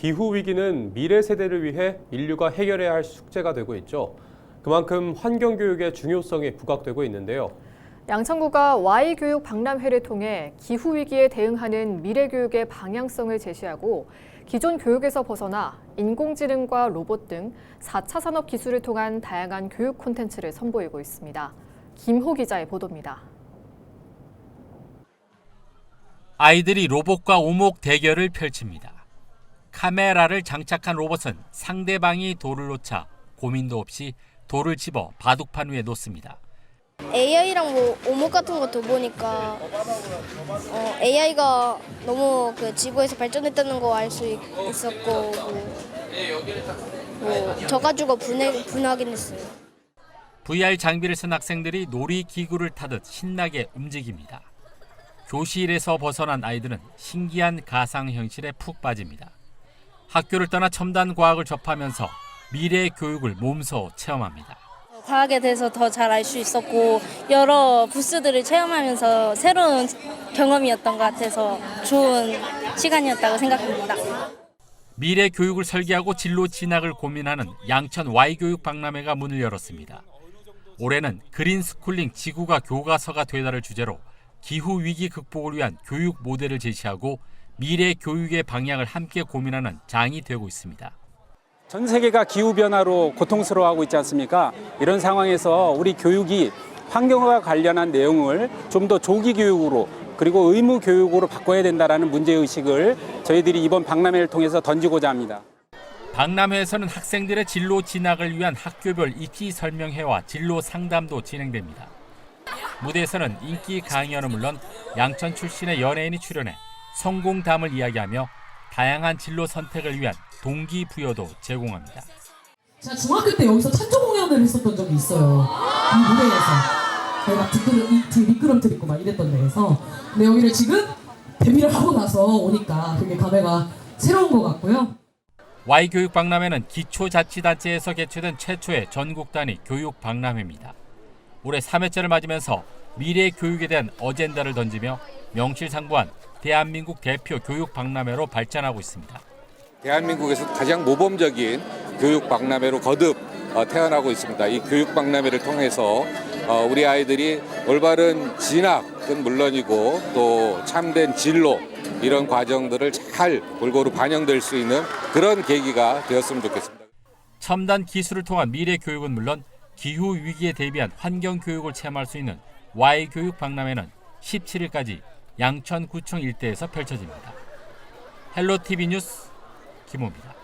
기후 위기는 미래 세대를 위해 인류가 해결해야 할 숙제가 되고 있죠. 그만큼 환경 교육의 중요성이 부각되고 있는데요. 양천구가 Y교육 박람회를 통해 기후 위기에 대응하는 미래 교육의 방향성을 제시하고 기존 교육에서 벗어나 인공지능과 로봇 등 4차 산업 기술을 통한 다양한 교육 콘텐츠를 선보이고 있습니다. 김호 기자의 보도입니다. 아이들이 로봇과 오목 대결을 펼칩니다. 카메라를 장착한 로봇은 상대방이 돌을 놓자 고민도 없이 돌을 집어 바둑판 위에 놓습니다. AI랑 뭐 오목 같은 것도 보니까 어, AI가 너무 그 지구에서 발전했다는 거 알 수 있었고 뭐, 뭐 져가지고 분해, 분하긴 했어요. VR 장비를 쓴 학생들이 놀이 기구를 타듯 신나게 움직입니다. 교실에서 벗어난 아이들은 신기한 가상 현실에 푹 빠집니다. 학교를 떠나 첨단 과학을 접하면서 미래 교육을 몸소 체험합니다. 과학에 대해서 더 잘 알 수 있었고 여러 부스들을 체험하면서 새로운 경험이었던 것 같아서 좋은 시간이었다고 생각합니다. 미래 교육을 설계하고 진로 진학을 고민하는 양천 Y교육 박람회가 문을 열었습니다. 올해는 그린 스쿨링 지구가 교과서가 되다를 주제로 기후 위기 극복을 위한 교육 모델을 제시하고 미래 교육의 방향을 함께 고민하는 장이 되고 있습니다. 전 세계가 기후 변화로 고통스러워하고 있지 않습니까? 이런 상황에서 우리 교육이 환경과 관련한 내용을 좀 더 조기 교육으로 그리고 의무 교육으로 바꿔야 된다라는 문제 의식을 저희들이 이번 박람회를 통해서 던지고자 합니다. 박람회에서는 학생들의 진로 진학을 위한 학교별 입시 설명회와 진로 상담도 진행됩니다. 무대에서는 인기 강연은 물론 양천 출신의 연예인이 출연해 성공담을 이야기하며 다양한 진로 선택을 위한 동기부여도 제공합니다. 제가 중학교 때 여기서 찬조 공연을 했었던 적이 있어요. 이 무대에서. 저희가 뒤 미끄럼틀 있고 막 이랬던 데에서. 근데 여기를 지금 데뷔를 하고 나서 오니까 되게 감회가 새로운 것 같고요. Y교육 박람회는 기초자치단체에서 개최된 최초의 전국 단위 교육 박람회입니다. 올해 3회째를 맞으면서 미래 교육에 대한 어젠다를 던지며 명실상부한 대한민국 대표 교육 박람회로 발전하고 있습니다. 대한민국에서 가장 모범적인 교육 박람회로 거듭 어, 태어나고 있습니다. 이 교육 박람회를 통해서 어, 우리 아이들이 올바른 진학은 물론이고 또 참된 진로 이런 과정들을 잘 골고루 반영될 수 있는 그런 계기가 되었으면 좋겠습니다. 첨단 기술을 통한 미래 교육은 물론 기후 위기에 대비한 환경 교육을 체험할 수 있는 Y 교육 박람회는 17일까지 양천구청 일대에서 펼쳐집니다. 헬로 TV 뉴스 김호입니다.